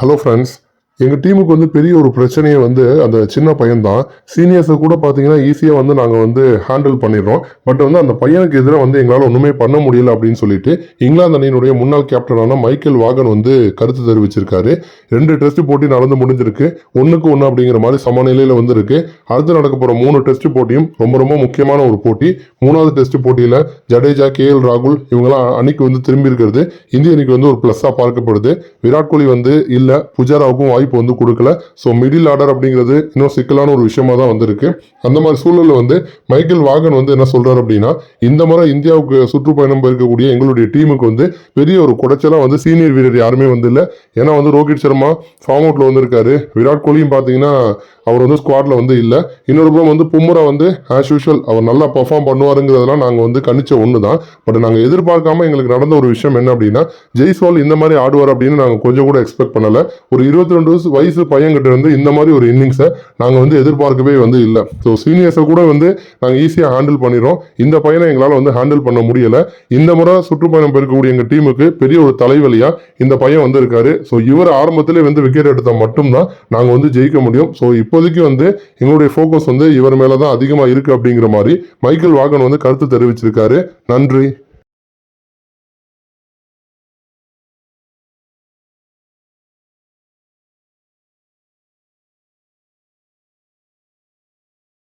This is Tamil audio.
ஹலோ ஃப்ரெண்ட்ஸ் எங்கள் டீமுக்கு வந்து பெரிய ஒரு பிரச்சனையே வந்து அந்த சின்ன பையன்தான். சீனியர்ஸை கூட பார்த்தீங்கன்னா ஈஸியாக வந்து நாங்கள் வந்து ஹேண்டில் பண்ணிடுறோம். பட் வந்து அந்த பையனுக்கு எதிராக வந்து எங்களால் ஒன்றுமே பண்ண முடியல அப்படின்னு சொல்லிட்டு இங்கிலாந்து அணியினுடைய முன்னாள் கேப்டனான மைக்கேல் வாகன் வந்து கருத்து தெரிவிச்சிருக்காரு. ரெண்டு டெஸ்ட் போட்டி நடந்து முடிஞ்சிருக்கு. ஒன்றுக்கு ஒன்று அப்படிங்கிற மாதிரி சமநிலையில் வந்து இருக்கு. அடுத்து நடக்க போகிற மூணு டெஸ்ட் போட்டியும் ரொம்ப ரொம்ப முக்கியமான ஒரு போட்டி. மூணாவது டெஸ்ட் போட்டியில் ஜடேஜா கே எல் ராகுல் இவங்கெல்லாம் அணிக்கு வந்து திரும்பி இருக்கிறது. இந்திய அணிக்கு வந்து ஒரு ப்ளஸ்ஸாக பார்க்கப்படுது. விராட் கோலி வந்து இல்லை புஜாராவுக்கும் வாய்ப்பு வந்து கொடுக்கல. ஸோ மிடில் ஆர்டர் அப்படிங்கிறது இன்னும் சிக்கலான ஒரு விஷயமா தான் வந்திருக்கு. அந்த மாதிரி சூழலில் வந்து மைக்கேல் வாகன் வந்து என்ன சொல்றாரு அப்படின்னா இந்த முறை இந்தியாவுக்கு சுற்றுப்பயணம் போயிருக்கக்கூடிய எங்களுடைய டீமுக்கு வந்து பெரிய ஒரு குடைச்சலாக வந்து சீனியர் வீரர் யாருமே வந்து இல்லை. ஏன்னா வந்து ரோஹித் சர்மா ஃபார்ம் அவுட்ல வந்திருக்காரு. விராட் கோலியும் பார்த்தீங்கன்னா அவர் வந்து ஸ்குவாட்ல வந்து இல்லை. இன்னொரு புறம் வந்து பும்ரா வந்து ஆஸ் யூஷுவல் அவர் நல்லா பர்ஃபார்ம் பண்ணுவாருங்கிறதெல்லாம் நாங்கள் வந்து கணிச்ச ஒன்று தான் பட் நாங்கள் எதிர்பார்க்காம எங்களுக்கு நடந்த ஒரு விஷயம் என்ன அப்படின்னா ஜெய்ஸ்வால் இந்த மாதிரி ஆடுவார் அப்படின்னு நாங்கள் கொஞ்சம் கூட எக்ஸ்பெக்ட் பண்ணல. ஒரு இருபத்தி ரெண்டு வயசு பையன்கிட்ட இருந்து இந்த மாதிரி ஒரு இன்னிங்ஸை நாங்கள் வந்து எதிர்பார்க்கவே வந்து இல்லை. ஸோ சீனியர்ஸை கூட வந்து நாங்கள் ஈஸியாக ஹேண்டில் பண்ணிடுறோம். இந்த பையனை எங்களால் வந்து ஹேண்டில் பண்ண முடியலை. இந்த முறை சுற்றுப்பயணம் பெருக்கக்கூடிய எங்கள் டீமுக்கு பெரிய ஒரு தலைவலியாக இந்த பையன் வந்து இருக்காரு ஸோ இவர் ஆரம்பத்திலே வந்து விக்கெட் எடுத்தால் மட்டும்தான் நாங்கள் வந்து ஜெயிக்க முடியும். ஸோ இப்போதைக்கு வந்து எங்களுடைய ஃபோக்கஸ் வந்து இவர் மேலே தான் அதிகமாக இருக்கு அப்படிங்கிற மாதிரி மைக்கேல் வாகன் வந்து கருத்து தெரிவிச்சிருக்காரு. நன்றி.